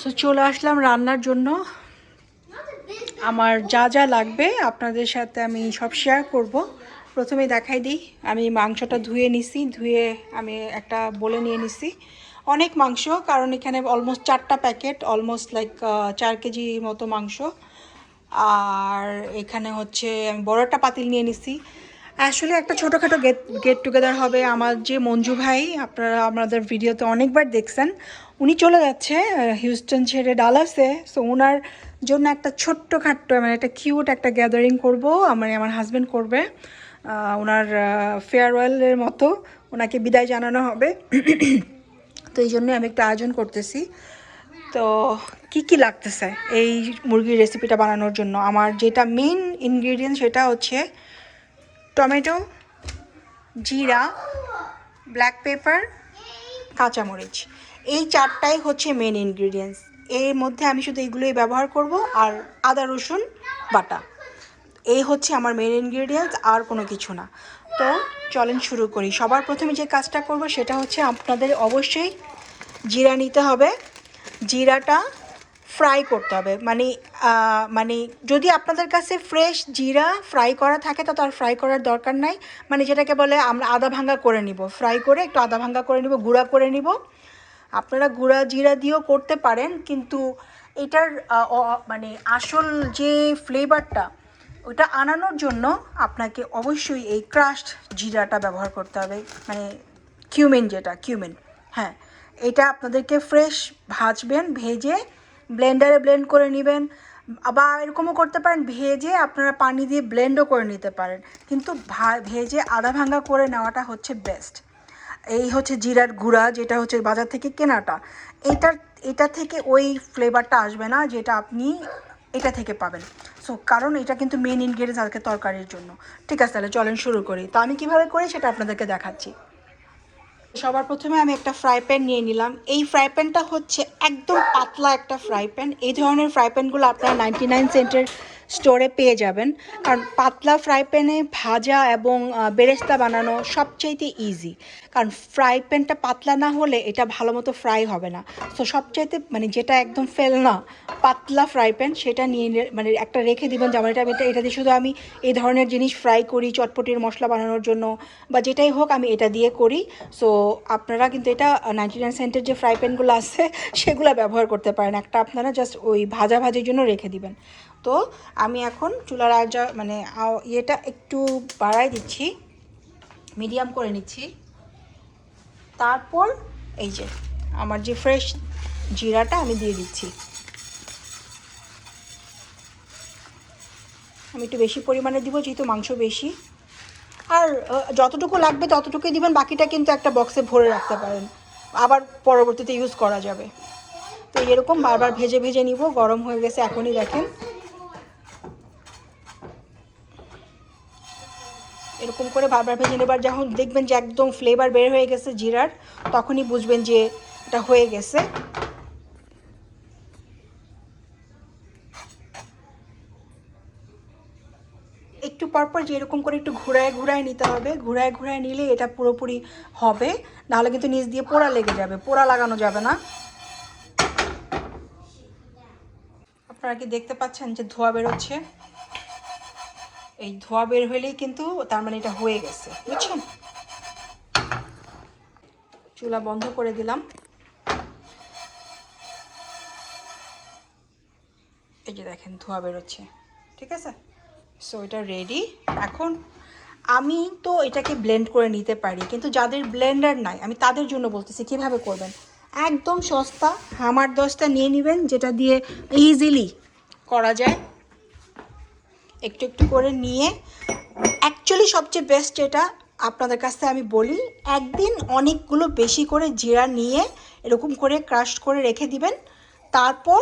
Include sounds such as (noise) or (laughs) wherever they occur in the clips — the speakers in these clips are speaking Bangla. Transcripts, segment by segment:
সো চলে আসলাম রান্নার জন্য। আমার যা যা লাগবে আপনাদের সাথে আমি সব শেয়ার করব। প্রথমে দেখাই দিই, আমি মাংসটা ধুয়ে নিছি, ধুয়ে আমি একটা বলে নিয়ে নিছি। অনেক মাংস, কারণ এখানে অলমোস্ট চারটা প্যাকেট অলমোস্ট লাইক চার কেজি মতো মাংস। আর এখানে হচ্ছে আমি বড় একটা পাতিল নিয়ে নিছি। আসলে একটা ছোটোখাটো গেট গেট টুগেদার হবে। আমার যে মঞ্জু ভাই, আপনারা আমাদের ভিডিওতে অনেকবার দেখছেন, উনি চলে যাচ্ছে হিউস্টন ছেড়ে ডালাসে সো ওনার জন্য একটা ছোট্ট খাট্ট মানে একটা কিউট একটা গ্যাদারিং করব মানে আমার হাজব্যান্ড করবে। ওনার ফেয়ারওয়েলের মতো ওনাকে বিদায় জানানো হবে। (clears throat) তো এই জন্যই আমি একটা আয়োজন করতেছি। তো, কি কি লাগতেছে এই মুরগির রেসিপিটা বানানোর জন্য? আমার যেটা মেইন ইনগ্রিডিয়েন্ট সেটা হচ্ছে টমেটো, জিরা ব্ল্যাক পেপার কাঁচামরিচ। এই চারটাই হচ্ছে মেন ইনগ্রিডিয়েন্টস এর মধ্যে আমি শুধু এইগুলোই ব্যবহার করব আর আদা, রসুন, বাটা। এই হচ্ছে আমার মেন ইনগ্রিডিয়েন্টস আর কোনো কিছু না। তো চলেন শুরু করি। সবার প্রথমে যে কাজটা করব সেটা হচ্ছে আপনাদের অবশ্যই জিরা নিতে হবে। জিরাটা ফ্রাই করতে হবে। মানে মানে যদি আপনাদের কাছে ফ্রেশ জিরা ফ্রাই করা থাকে, তো তার ফ্রাই করার দরকার নাই। মানে যেটাকে বলে, আমরা আদা ভাঙ্গা করে নিব। ফ্রাই করে একটু আদা ভাঙ্গা করে নিব, গুঁড়া করে নিব। আপনারা গুঁড়া জিরা দিয়েও করতে পারেন, কিন্তু এটার মানে আসল যে ফ্লেভারটা ওটা আনানোর জন্য আপনাকে অবশ্যই এই ক্রাশড জিরাটা ব্যবহার করতে হবে। মানে কিউমেন যেটা কিউমেন হ্যাঁ। এটা আপনাদেরকে ফ্রেশ ভাজবেন, ভেজে ব্লেন্ডারে ব্লেন্ড করে নেবেন। আবার এরকমও করতে পারেন, ভেজে আপনারা পানি দিয়ে ব্লেন্ডও করে নিতে পারেন। কিন্তু ভেজে আধা ভাঙ্গা করে নেওয়াটা হচ্ছে বেস্ট এই হচ্ছে জিরার গুঁড়া, যেটা হচ্ছে বাজার থেকে কেনাটা। এটার, এটা থেকে ওই ফ্লেভারটা আসবে না, যেটা আপনি এটা থেকে পাবেন। সো কারণ এটা কিন্তু মেন ইনগ্রিডিয়েন্টস আজকে তরকারির জন্য। ঠিক আছে, তাহলে চলেন শুরু করি। তো আমি কীভাবে করি সেটা আপনাদেরকে দেখাচ্ছি। সবার প্রথমে আমি একটা ফ্রাই প্যান নিয়ে নিলাম। এই ফ্রাই প্যানটা হচ্ছে একদম পাতলা একটা ফ্রাই প্যান এই ধরনের ফ্রাই প্যানগুলো আপনারা নাইনটি নাইন সেন্টের স্টোরে পেয়ে যাবেন। কারণ পাতলা ফ্রাই প্যানে ভাজা এবং বেরেস্তা বানানো সবচাইতে ইজি কারণ ফ্রাই প্যানটা পাতলা না হলে এটা ভালো মতো ফ্রাই হবে না। তো সবচাইতে মানে যেটা একদম ফেল না, পাতলা ফ্রাই প্যান সেটা নিয়ে মানে একটা রেখে দিবেন যেমন এটা এটা এটা দিয়ে শুধু আমি এই ধরনের জিনিস ফ্রাই করি চটপটির মশলা বানানোর জন্য বা যেটাই হোক আমি এটা দিয়ে করি। সো আপনারা কিন্তু এটা নাইনটি নাইন সেন্টের যে ফ্রাই প্যানগুলো আছে, সেগুলো ব্যবহার করতে পারেন। একটা আপনারা জাস্ট ওই ভাজা ভাজির জন্য রেখে দিবেন। তো আমি এখন চুলার আজা মানে ইয়েটা একটু বাড়াই দিচ্ছি, মিডিয়াম করে নিচ্ছি। তারপর এই যে, আমার যে ফ্রেশ জিরাটা আমি দিয়ে দিচ্ছি। আমি একটু বেশি পরিমাণে দিব, যেহেতু মাংস বেশি। আর যতটুকু লাগবে ততটুকুই দিবেন, বাকিটা কিন্তু একটা বক্সে ভরে রাখতে পারেন। আবার পরবর্তীতে ইউজ করা যাবে। তো এরকম বারবার ভেজে ভেজে নিব, গরম হয়ে গেছে, এখনই দেখেন। এরকম করে বারবার ভেজে নেবার যখন দেখবেন যে একদম ফ্লেভার বের হয়ে গেছে জিরার, তখনই বুঝবেন যে এটা হয়ে গেছে। একটু পরপর যে এরকম করে একটু ঘুরায় ঘুরায় নিতে হবে, ঘুরায় ঘুরায় নিলে এটা পুরোপুরি হবে, নাহলে কিন্তু নিচ দিয়ে পোড়া লেগে যাবে, পোড়া লাগানো যাবে না। আপনারা কি দেখতে পাচ্ছেন যে ধোয়া বেরোচ্ছে? এই ধোয়া বের হলেই কিন্তু তার মানে এটা হয়ে গেছে বুঝছেন চুলা বন্ধ করে দিলাম। এই যে দেখেন, ধোয়া বেরোচ্ছে, ঠিক আছে? সো এটা রেডি এখন আমি তো এটাকে ব্লেন্ড করে নিতে পারি, কিন্তু যাদের ব্লেন্ডার নাই, আমি তাদের জন্য বলতেছি, কীভাবে করবেন? একদম সস্তা, হামার দশটা নিয়ে নেবেন, যেটা দিয়ে ইজিলি করা যায়। একটু একটু করে নিয়ে অ্যাকচুয়ালি সবচেয়ে বেস্ট এটা আপনাদের কাছে আমি বলি, একদিন অনেকগুলো বেশি করে জিরা নিয়ে এরকম করে ক্রাশ করে রেখে দিবেন, তারপর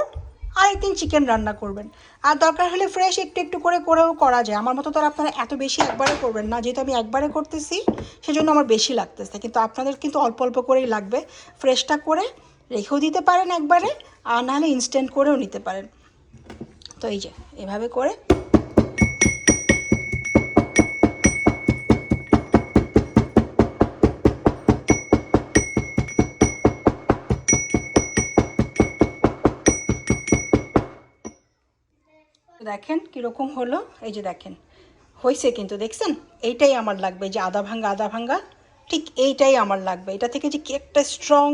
আরেকদিন চিকেন রান্না করবেন। আর দরকার হলে ফ্রেশ একটু একটু করে করেও করা যায়। আমার মতো তো আর আপনারা এত বেশি একবারে করবেন না, যেহেতু আমি একবারে করতেছি, সেজন্য আমার বেশি লাগতেছে। কিন্তু আপনাদের কিন্তু অল্প অল্প করেই লাগবে। ফ্রেশটা করে রেখেও দিতে পারেন একবারে, আর নাহলে ইনস্ট্যান্ট করেও নিতে পারেন। তো এই যে, এভাবে করে দেখেন কীরকম হলো এই যে দেখেন। হয়েছে কিন্তু দেখছেন? এইটাই আমার লাগবে যে আদা ভাঙ্গা আদা ভাঙ্গা ঠিক এইটাই আমার লাগবে। এটা থেকে যে কি একটা স্ট্রং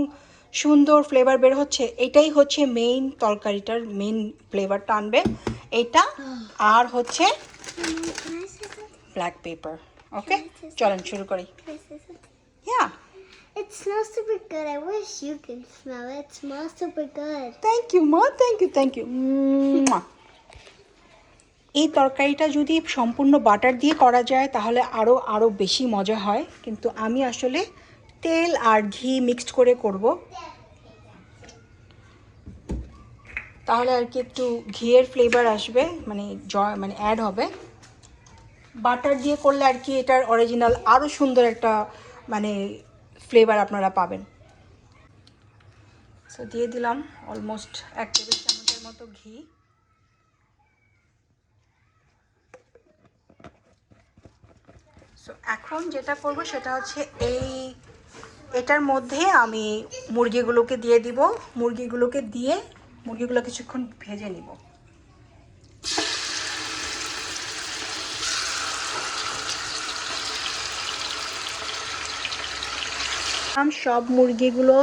সুন্দর ফ্লেভার বের হচ্ছে এটাই হচ্ছে মেইন তরকারিটার মেইন ফ্লেভারটা আনবে। এটা আর হচ্ছে? ব্ল্যাক পেপার ওকে চলেন শুরু করি। হ্যাঁ It smells super good. I wish you can smell it. It smells super good. Thank you মা থ্যাংক ইউ থ্যাংক ইউ এই তরকারিটা যদি সম্পূর্ণ বাটার দিয়ে করা যায়, তাহলে আরও আরও বেশি মজা হয়। কিন্তু আমি আসলে তেল আর ঘি মিক্সড করে করব। তাহলে আর কি একটু ঘিয়ের ফ্লেভার আসবে মানে জ মানে অ্যাড হবে। বাটার দিয়ে করলে আর কি এটার অরিজিনাল আরও সুন্দর একটা মানে ফ্লেভার আপনারা পাবেন। সো দিয়ে দিলাম অলমোস্ট এক টেবিল চামচের মতো ঘি। সো এখন যেটা করব সেটা হচ্ছে এই, এটার মধ্যে আমি মুরগিগুলোকে দিয়ে দিব। মুরগিগুলোকে দিয়ে মুরগিগুলো কিছুক্ষণ ভেজে নিব। সব মুরগিগুলো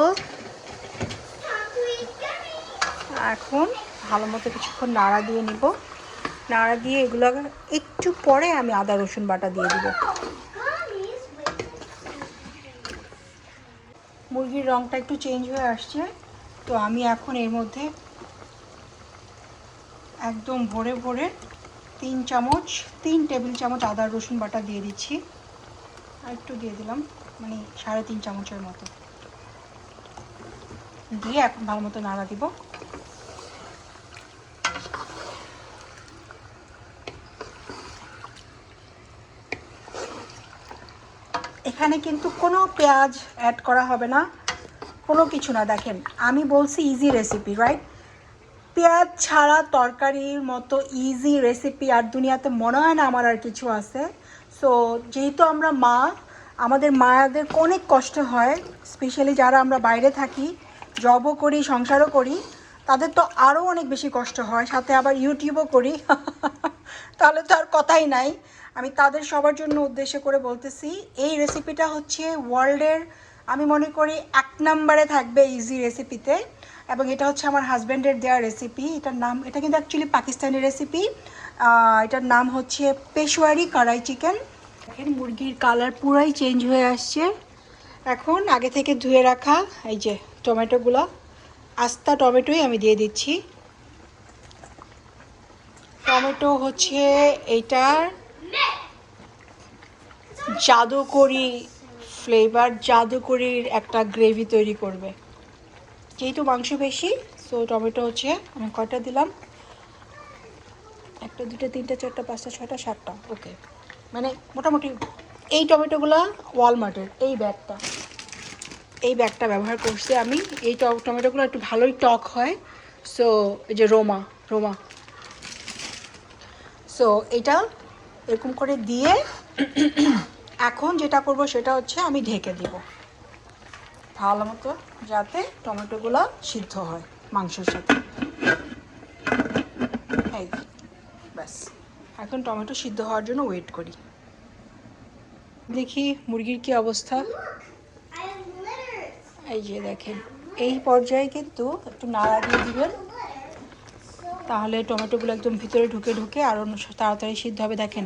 এখন ভালো মতো কিছুক্ষণ নাড়া দিয়ে নিব। নাড়া দিয়ে এগুলো একটু পরে আমি আদা, রসুন বাটা দিয়ে দিব। মুরগির রঙটা একটু চেঞ্জ হয়ে আসছে, তো আমি এখন এর মধ্যে একদম ভরে ভরে তিন চামচ, তিন টেবিল চামচ আদা, রসুন বাটা দিয়ে দিচ্ছি। আর একটু দিয়ে দিলাম মানে সাড়ে তিন চামচের মতো। দিয়ে এখন ভালো মতো নাড়া দিব। এখানে কিন্তু কোনো পেঁয়াজ অ্যাড করা হবে না। কোনো কিছু না। দেখেন, আমি বলছি ইজি রেসিপি রাইট পেঁয়াজ ছাড়া তরকারির মতো ইজি রেসিপি আর দুনিয়াতে মনে হয় না আমার আর কিছু আছে। সো যেহেতু আমরা মা, আমাদের মায়াদের অনেক কষ্ট হয় স্পেশালি যারা আমরা বাইরে থাকি জবও করি, সংসারও করি, তাদের তো আরও অনেক বেশি কষ্ট হয়। সাথে আবার ইউটিউবও করি। (laughs) তাহলে তো আর কথাই নাই। আমি তাদের সবার জন্য উদ্দেশ্য করে বলতেছি, এই রেসিপিটা হচ্ছে ওয়ার্ল্ডের আমি মনে করি এক নম্বরে থাকবে ইজি রেসিপিতে এবং এটা হচ্ছে আমার হাজব্যান্ডের দেওয়া রেসিপি এটার নাম, এটা কিন্তু অ্যাকচুয়ালি পাকিস্তানি রেসিপি এটার নাম হচ্ছে পেশোয়ারি কড়াই চিকেন দেখেন, মুরগির কালার পুরাই চেঞ্জ হয়ে আসছে। এখন আগে থেকে ধুয়ে রাখা এই যে টমেটোগুলো, আস্তা টমেটোই আমি দিয়ে দিচ্ছি। টমেটো হচ্ছে এইটার জাদুকরি ফ্লেভার জাদুকরির একটা গ্রেভি তৈরি করবে। যেহেতু মাংস বেশি সো টমেটো হচ্ছে আমি কয়টা দিলাম? একটা দুটো তিনটে, চারটা, পাঁচটা, ছয়টা, সাতটা ওকে মানে মোটামুটি এই টমেটোগুলো ওয়ালমার্টের, এই ব্যাগটা। এই ব্যাগটা ব্যবহার করছি আমি। এই টমেটোগুলো একটু ভালোই টক হয়। সো এই যে রোমা রোমা। সো এটা এরকম করে দিয়ে এখন যেটা করব সেটা হচ্ছে আমি ঢেকে দিব। ভালো মতো যাতে টমেটোগুলো সিদ্ধ হয় মাংসের সাথে। এই ব্যাস। এখন টমেটো সিদ্ধ হওয়ার জন্য ওয়েট করি। দেখি মুরগির কি অবস্থা. এই যে দেখেন এই পর্যায়ে কিন্তু একটু নাড়া দিয়ে দিবেন। তাহলে টমেটোগুলো একদম ভিতরে ঢুকে ঢুকে আরও তাড়াতাড়ি সিদ্ধ হবে। দেখেন,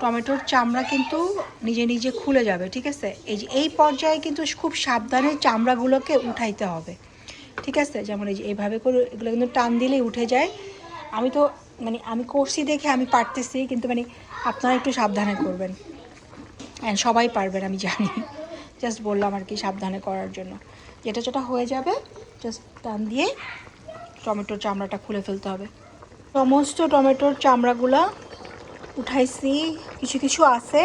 টমেটোর চামড়া কিন্তু নিজে নিজে খুলে যাবে, ঠিক আছে? এই যে এই পর্যায়ে কিন্তু খুব সাবধানে চামড়াগুলোকে উঠাইতে হবে, ঠিক আছে? যেমন এই যে এইভাবে করে এগুলো কিন্তু টান দিলেই উঠে যায়। আমি তো মানে আমি করছি দেখে আমি পারতেছি, কিন্তু মানে আপনারা একটু সাবধানে করবেন। হ্যাঁ সবাই পারবেন, আমি জানি। জাস্ট বললাম আর কি, সাবধানে করার জন্য। যেটা যেটা হয়ে যাবে, জাস্ট টান দিয়ে টমেটোর চামড়াটা খুলে ফেলতে হবে। সমস্ত টমেটোর চামড়াগুলা উঠাইছি, কিছু কিছু আছে।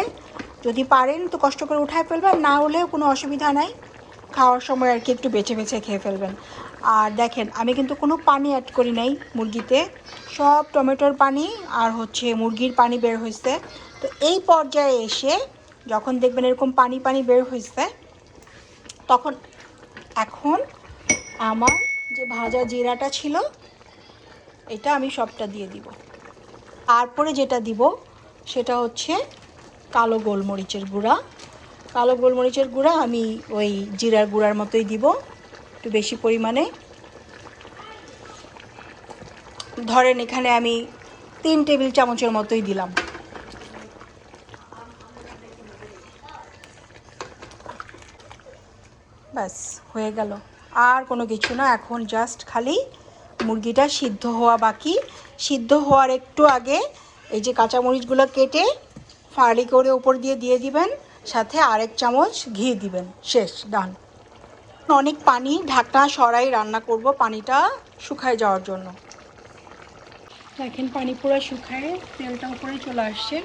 যদি পারেন তো কষ্ট করে উঠায় ফেলবেন, না হলেও কোনো অসুবিধা নাই। খাওয়ার সময় আর কি একটু বেছে বেছে খেয়ে ফেলবেন। আর দেখেন, আমি কিন্তু কোনো পানি অ্যাড করি নাই মুরগিতে। সব টমেটোর পানি আর হচ্ছে মুরগির পানি বের হয়েছে তো এই পর্যায়ে এসে যখন দেখবেন এরকম পানি পানি বের হয়েছে তখন এখন আমার যে ভাজা জিরাটা ছিল এটা আমি সবটা দিয়ে দিব। তারপরে যেটা দিব, সেটা হচ্ছে কালো গোলমরিচের গুঁড়া। কালো গোলমরিচের গুঁড়া আমি ওই জিরার গুঁড়ার মতোই দিব, একটু বেশি পরিমাণে। ধরেন এখানে আমি তিন টেবিল চামচের মতোই দিলাম। ব্যাস, হয়ে গেল। আর কোনো কিছু না, এখন জাস্ট খালি মুরগিটা সিদ্ধ হওয়া বাকি। সিদ্ধ হওয়ার একটু আগে এই যে কাঁচামরিচগুলো কেটে ফালি করে উপর দিয়ে দিয়ে দিবেন, সাথে আরেক চামচ ঘি দিবেন। শেষ, ডান। অনেক পানি, ঢাকনা সরাই রান্না করব পানিটা শুকায় যাওয়ার জন্য। দেখেন, পানি পুরো শুকায়, তেলটা উপরে চলে আসছে।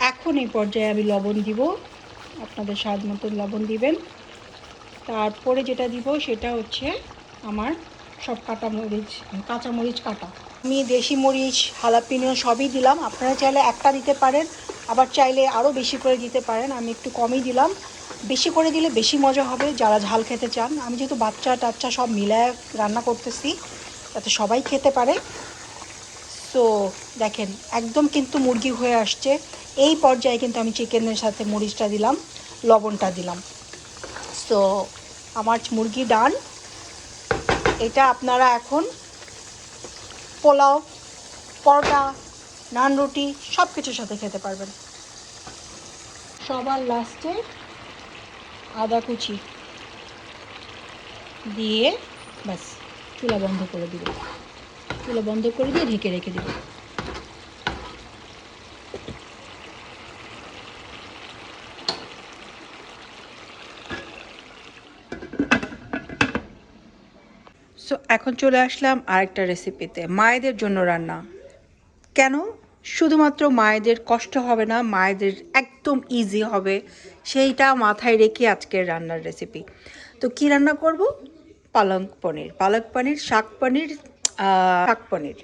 এখন এই পর্যায়ে আমি লবণ দিব। আপনাদের স্বাদ মতো লবণ দিবেন। তারপরে যেটা দিব সেটা হচ্ছে আমার সব কাটা মরিচ, কাঁচা মরিচ কাটা। আমি দেশি মরিচ হালাপিনিও সবই দিলাম। আপনারা চাইলে একটা দিতে পারেন, আবার চাইলে আরও বেশি করে দিতে পারেন। আমি একটু কমই দিলাম। বেশি করে দিলে বেশি মজা হবে যারা ঝাল খেতে চান। আমি যেহেতু বাচ্চা টাচ্চা সব মিলায় রান্না করতেছি, যাতে সবাই খেতে পারে। তো দেখেন, একদম কিন্তু মুরগি হয়ে আসছে। এই পর্যায়ে কিন্তু আমি চিকেনের সাথে মরিচটা দিলাম, লবণটা দিলাম। তো আমার মুরগি ডান। এটা আপনারা এখন পোলাও, পরোটা, নান রুটি সব কিছুর সাথে খেতে পারবেন। সবার লাস্টে আদা কুচি দিয়ে ব্যাস, চুলা বন্ধ করে দিব চুলা বন্ধ করে দিয়ে ঢেকে রেখে দিব সো এখন চলে আসলাম আরেকটা রেসিপিতে মায়েদের জন্য রান্না। কেন? শুধুমাত্র মায়েদের কষ্ট হবে না, মায়েদের একদম ইজি হবে। সেইটা মাথায় রেখে আজকের রান্নার রেসিপি তো কি রান্না করব? পালক পনির। পালক পনির, শাক পনির শাক পনির।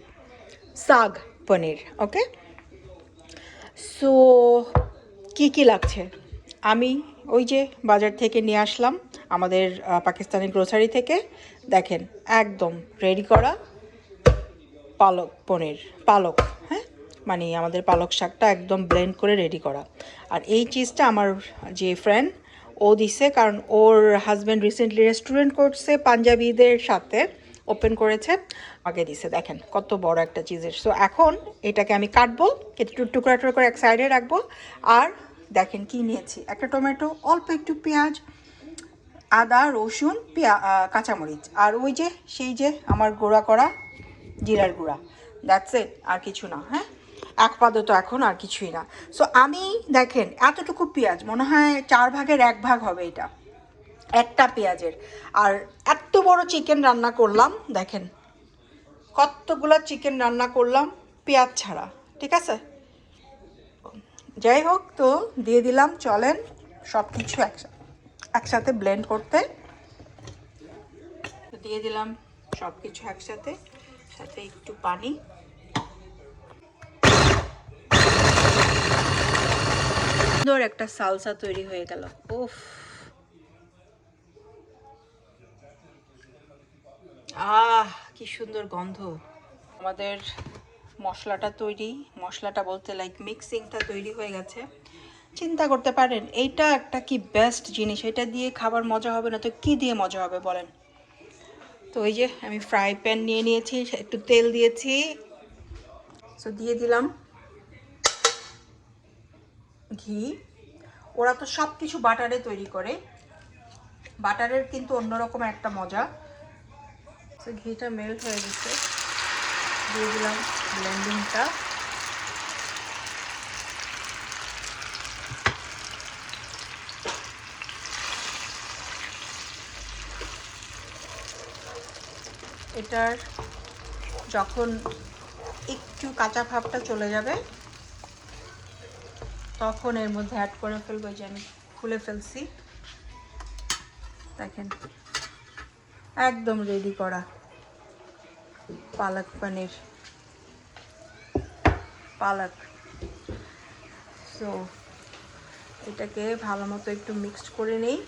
শাক পনির ওকে সো কি কি লাগছে? আমি ওই যে বাজার থেকে নিয়ে আসলাম, আমাদের পাকিস্তানি গ্রোসারি থেকে। দেখেন, একদম রেডি করা পালক পনির, পালক হ্যাঁ? মানে আমাদের পালক শাকটা একদম ব্লেন্ড করে রেডি করা। আর এই চিজটা আমার যে ফ্রেন্ড ও দিছে কারণ ওর হাজব্যান্ড রিসেন্টলি রেস্টুরেন্ট করছে পাঞ্জাবিদের সাথে ওপেন করেছে, আগে দিছে। দেখেন, কত বড় একটা চিজের সো এখন এটাকে আমি কাটবো কেটে টুকরা টুকরা করে এক সাইডে রাখব। আর দেখেন কি নিয়েছি, একটা টমেটো, অল্প একটু পেঁয়াজ আদা, রসুন, পেঁয়া কাঁচামরিচ। আর ওই যে, সেই যে, আমার গোড়া করা জিরার গুঁড়া। দ্যাটস ইট আর কিছু না হ্যাঁ? আপাতত এখন আর কিছুই না। সো আমি, দেখেন, এতটুকু পেঁয়াজ, মনে হয় চার ভাগের এক ভাগ হবে এটা। একটা পেঁয়াজের। আর এত বড় চিকেন রান্না করলাম, দেখেন, কতগুলো চিকেন রান্না করলাম, পেঁয়াজ ছাড়া, ঠিক আছে? যাই হোক, তো দিয়ে দিলাম, চলেন সব কিছু একসাথে। একসাথে ব্লেন্ড করতে। দিয়ে দিলাম সব কিছু একসাথে, সাথে একটু পানি। সুন্দর একটা সালসা তৈরি হয়ে গেল। উফ। আহ, কি সুন্দর গন্ধ। আমাদের মশলাটা তৈরি। মশলাটা বলতে লাইক মিক্সিংটা তৈরি হয়ে গেছে। চিন্তা করতে পারেন, এইটা একটা কি বেস্ট জিনিস? এটা দিয়ে খাবার মজা হবে না? তো কি দিয়ে মজা হবে বলেন? তো ওই যে আমি ফ্রাই প্যান নিয়ে নিয়েছি, একটু তেল দিয়েছি। তো দিয়ে দিলাম ঘি। ওরা তো সব কিছু বাটারে তৈরি করে। বাটারের কিন্তু অন্যরকম একটা মজা। তো ঘিটা মেল্ট হয়ে গেছে। দিয়ে দিলাম ব্লেন্ডিংটা এটার যখন একটু কাঁচা ভাবটা চলে যাবে, তখন এর মধ্যে অ্যাড করে ফেলব যে আমি খুলে ফেলছি। দেখেন, একদম রেডি করা পালক পনির। পালক। সো এটাকে ভালো মতো একটু মিক্সড করে নেই।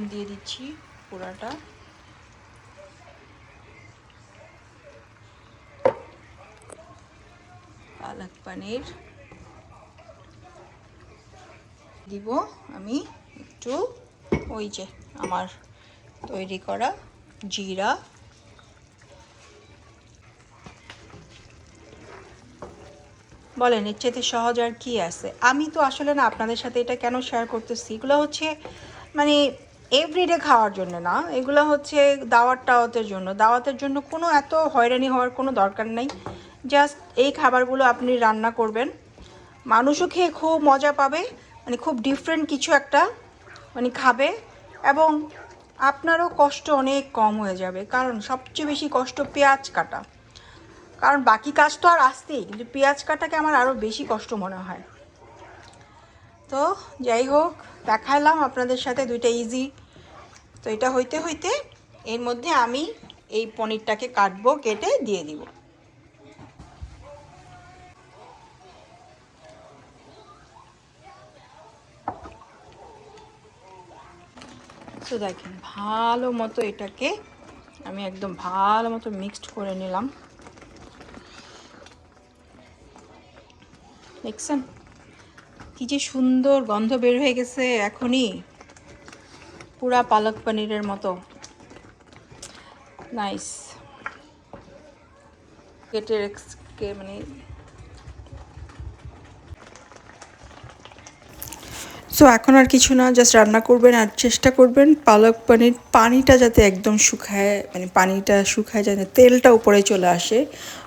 এখন দিয়ে দিচ্ছি পোড়াটা। পালক পনির। দিব আমি একটু ওই যে আমার তৈরি করা জিরা। বলেন, এর চাইতে সহজ আর কি আছে? আমি তো আসলে না আপনাদের সাথে এটা কেন শেয়ার করতেছি? এগুলো হচ্ছে মানে এভরিডে খাওয়ার জন্য না, এগুলো হচ্ছে দাওয়াত টাওয়াতের জন্য। দাওয়াতের জন্য কোনো এত হয়রানি হওয়ার কোনো দরকার নেই। জাস্ট এই খাবারগুলো আপনি রান্না করবেন। মানুষও খেয়ে খুব মজা পাবে মানে খুব ডিফারেন্ট কিছু একটা মানে খাবে এবং আপনারও কষ্ট অনেক কম হয়ে যাবে। কারণ সবচেয়ে বেশি কষ্ট পেঁয়াজ কাটা। কারণ বাকি কাজ তো আর আসতেই, কিন্তু পেঁয়াজ কাটাকে আমার আরও বেশি কষ্ট মনে হয়। তো যাই হোক দেখালাম আপনাদের সাথে দুইটা ইজি তো এটা হইতে হইতে এর মধ্যে আমি এই পনিরটাকে কাটবো, কেটে দিয়ে দিব। তো দেখেন, ভালো মতো এটাকে আমি একদম ভালো মতো মিক্সড করে নিলাম। দেখছেন? কি যে সুন্দর গন্ধ বের হয়ে গেছে এখনই। পুরা পালক পনিরের মতো। নাইস কেটে এক্সকে মানে সো এখন আর কিছু না জাস্ট রান্না করবেন আর চেষ্টা করবেন পালক পানির, পানিটা যাতে একদম শুকায় মানে পানিটা শুকায় যাতে তেলটা উপরে চলে আসে।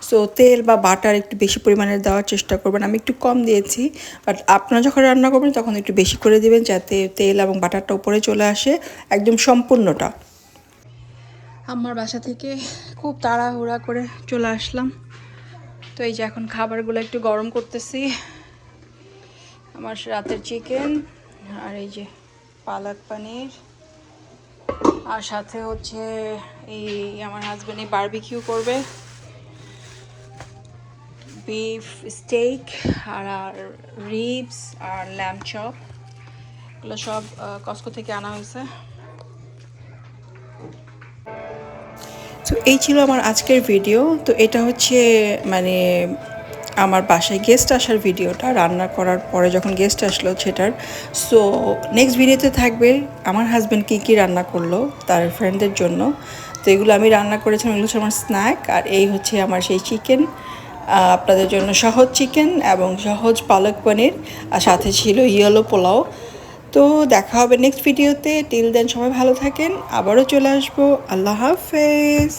সো তেল বা বাটার একটু বেশি পরিমাণে দেওয়ার চেষ্টা করবেন। আমি একটু কম দিয়েছি বাট আপনারা যখন রান্না করবেন তখন একটু বেশি করে দিবেন যাতে তেল এবং বাটারটা উপরে চলে আসে, একদম সম্পূর্ণটা। আমার বাসা থেকে খুব তাড়াহুড়া করে চলে আসলাম। তো এই যে এখন খাবারগুলো একটু গরম করতেছি। আমার রাতের চিকেন আর এই যে পালক পনির। আর সাথে হচ্ছে এই আমার হাজব্যান্ড এই বারবিকিউ করবে। বিফ স্টেক আর আর রিবস আর ল্যাম্প চপ এগুলো সব কস্কো থেকে আনা হয়েছে। তো এই ছিল আমার আজকের ভিডিও তো এটা হচ্ছে মানে আমার বাসায় গেস্ট আসার ভিডিওটা রান্না করার পরে যখন গেস্ট আসলো সেটার। সো নেক্সট ভিডিওতে থাকবে আমার হাজব্যান্ড কী কী রান্না করল তার ফ্রেন্ডদের জন্য। তো এগুলো আমি রান্না করেছিলাম, এগুলো হচ্ছে আমার স্ন্যাক আর এই হচ্ছে আমার সেই চিকেন আপনাদের জন্য সহজ চিকেন এবং সহজ পালক পনির আর সাথে ছিল ইয়েলো পোলাও। তো দেখা হবে নেক্সট ভিডিওতে টিল দেন সবাই ভালো থাকেন, আবারও চলে আসব। আল্লাহ হাফেজ।